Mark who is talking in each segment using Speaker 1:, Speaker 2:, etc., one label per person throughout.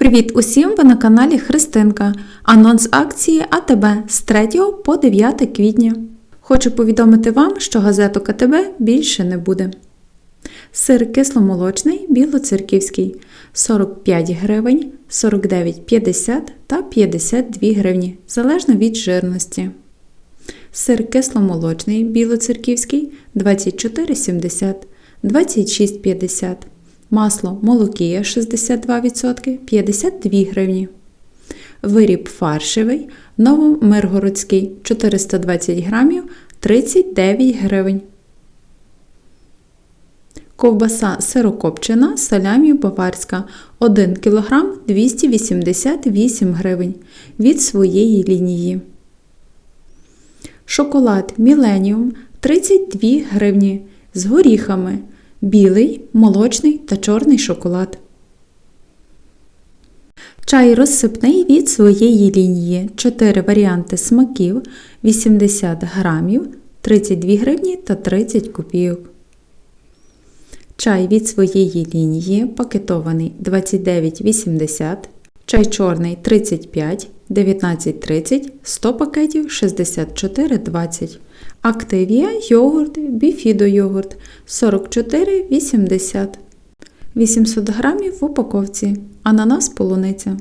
Speaker 1: Привіт усім! Ви на каналі Христинка. Анонс акції АТБ з 3 по 9 квітня. Хочу повідомити вам, що газету КТБ більше не буде. Сир кисломолочний білоцерківський 45 гривень, 49,50 та 52 гривні, залежно від жирності. Сир кисломолочний білоцерківський 24,70, 26,50. Масло молокія 62% 52 гривні. Виріб фаршевий новомиргородський 420 грамів 39 гривень. Ковбаса сирокопчена салямі баварська 1 кг 288 гривень від своєї лінії. Шоколад Міленіум 32 гривні з горіхами. Білий, молочний та чорний шоколад. Чай розсипний від своєї лінії. 4 варіанти смаків 80 грамів, 32 гривні та 30 копійок. Чай від своєї лінії пакетований 29,80, чай чорний 35, 19,30, 100 пакетів 64,20. Активія йогурт, біфідо йогурт 44,80. 800 грамів в упаковці. Ананас полуниця.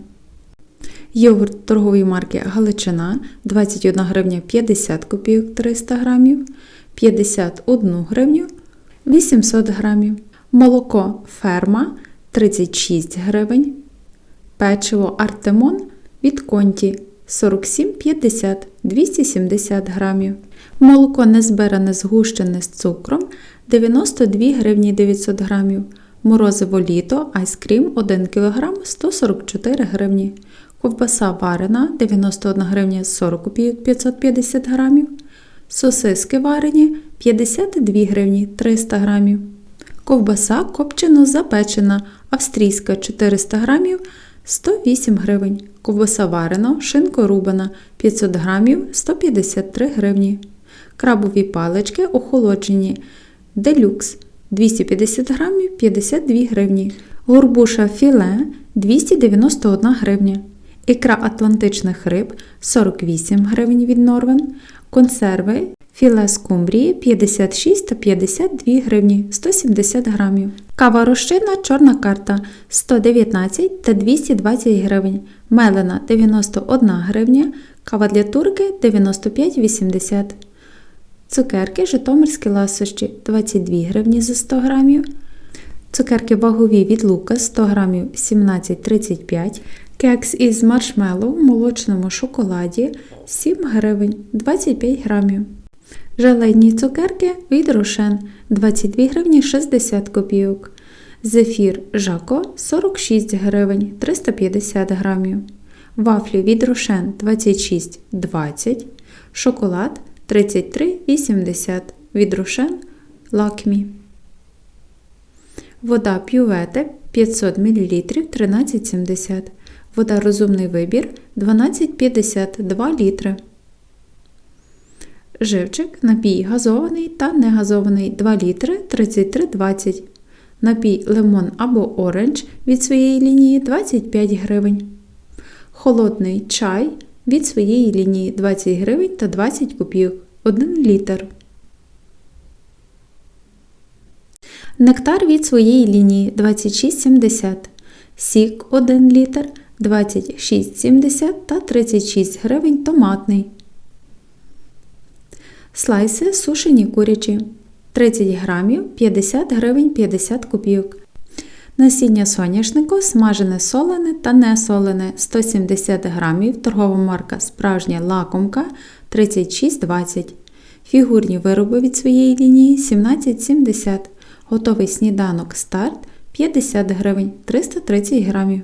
Speaker 1: Йогурт торгової марки Галичина 21 гривня 50 копійок 300 грамів, 51 гривню 800 грамів. Молоко ферма 36 гривень. Печиво Артемон від конті 47,50 270 грамів. Молоко незбиране згущене з цукром 92 гривні 900 грамів. Морозиво літо айскрім 1 кг 144 гривні. Ковбаса варена 91 гривня 40 копійок 550 грамів. Сосиски варені 52 гривні 300 грамів. Ковбаса копчено запечена австрійська 400 грамів 108 гривень. Ковбаса варена, шинко рубана 500 грамів 153 гривні. Крабові палички охолоджені делюкс 250 грамів 52 гривні. Горбуша філе 291 гривня. Ікра атлантичних риб 48 гривень від Норвен. Консерви філе скумбрії 56 та 52 гривні 170 грамів. Кава розчинна чорна карта 119 та 220 гривень. Мелена 91 гривня. Кава для турки 95,80 Цукерки Житомирські ласощі 22 гривні за 100 грамів. Цукерки вагові від лука 100 грамів 17,35 Кекс із маршмеллоу в молочному шоколаді 7 гривень 25 грамів. Желейні цукерки від Рошен 22 гривні 60 копійок. Зефір Жако 46 гривень 350 грамів. Вафлі від Рошен 26,20 Шоколад 33,80 від Рошен Лакмі. Вода пювете 500 мл 13,70 Вода розумний вибір 12,50 2 літри. Живчик, напій газований та негазований 2 літри 33,20 Напій лимон або оранж від своєї лінії 25 гривень. Холодний чай від своєї лінії 20 гривень та 20 копійок 1 літр. Нектар від своєї лінії 26,70 Сік 1 літр 26,70 та 36 гривень томатний. Слайси сушені курячі 30 грамів 50 гривень 50 копійок. Насіння соняшнику смажене солене та не солене 170 грамів, торгова марка Справжня лакомка 36,20 Фігурні вироби від своєї лінії 17,70 Готовий сніданок старт 50 гривень 330 грамів.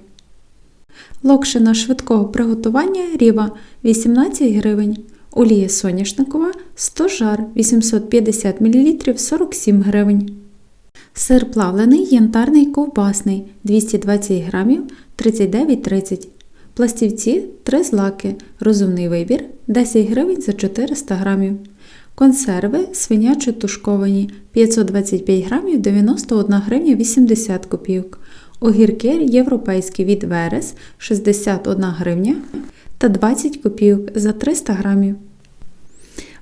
Speaker 1: Локшина швидкого приготування ріва 18 гривень. Олія соняшникова 100 жар 850 мл 47 гривень. Сир плавлений янтарний ковбасний 220 грамів 39,30 Пластівці 3 злаки. Розумний вибір 10 гривень за 400 грамів. Консерви свинячо тушковані 525 грамів 91 гривня 80 копійок. Огірки європейські від Верес 61 гривня та 20 копійок за 300 грамів.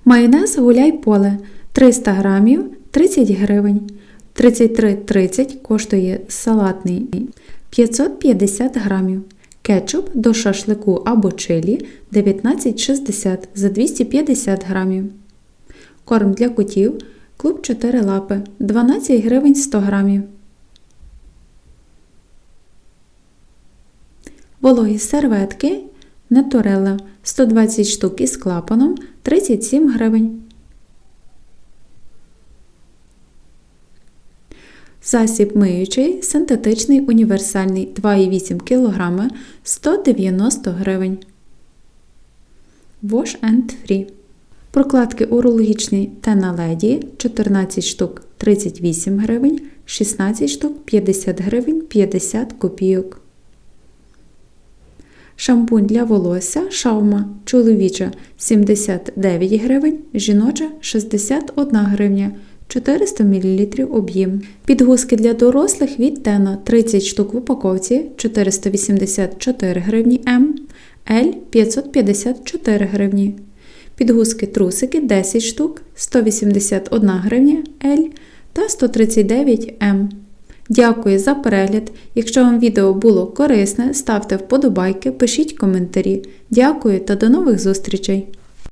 Speaker 1: Майонез гуляй поле 300 грамів 30 гривень. 33,30 коштує салатний 550 грамів. Кетчуп до шашлику або чилі 19,60 за 250 грамів. Корм для котів клуб 4 лапи 12 гривень 100 грамів. Вологі серветки Неторелла 120 штук із клапаном 37 гривень. Засіб миючий синтетичний універсальний 2,8 кг 190 гривень. Wash and Free. Прокладки урологічні та на леді 14 штук 38 гривень, 16 штук 50 гривень 50 копійок. Шампунь для волосся шаума чоловіча 79 гривень, жіноча 61 гривня. 400 мл об'єм. Підгузки для дорослих від Тена 30 штук в упаковці 484 гривні М, L 554 гривні. Підгузки трусики 10 штук 181 гривня L та 139 М. Дякую за перегляд. Якщо вам відео було корисне, ставте вподобайки, пишіть коментарі. Дякую та до нових зустрічей!